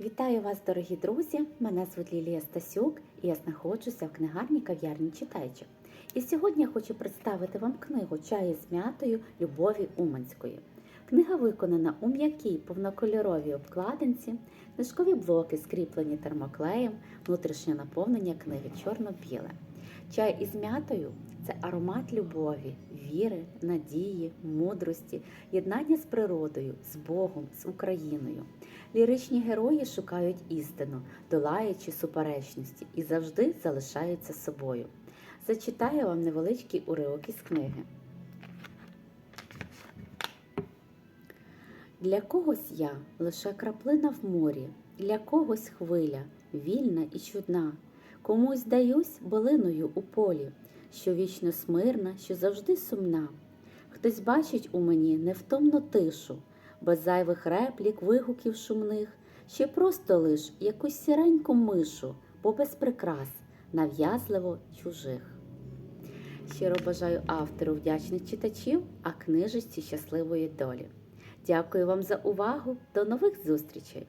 Вітаю вас, дорогі друзі! Мене звуть Лілія Стасюк і я знаходжуся в книгарні кав'ярні Читайчик. І сьогодні я хочу представити вам книгу Чаї з м'ятою Любові Уманської. Книга виконана у м'якій повнокольоровій обкладинці, книжкові блоки скріплені термоклеєм, внутрішнє наповнення книги чорно-біле. Чай із м'ятою це аромат любові, віри, надії, мудрості, єднання з природою, з Богом, з Україною. Ліричні герої шукають істину, долаючи суперечності і завжди залишаються собою. Зачитаю вам невеличкий уривок із книги. Для когось я лише краплина в морі, для когось хвиля, вільна і чудна, комусь здаюсь билиною у полі, що вічно смирна, що завжди сумна. Хтось бачить у мені невтомну тишу, без зайвих реплік, вигуків шумних, ще просто лиш якусь сіреньку мишу, бо без прикрас, нав'язливо чужих. Щиро бажаю автору вдячних читачів, а книжечці щасливої долі. Дякую вам за увагу. До нових зустрічей!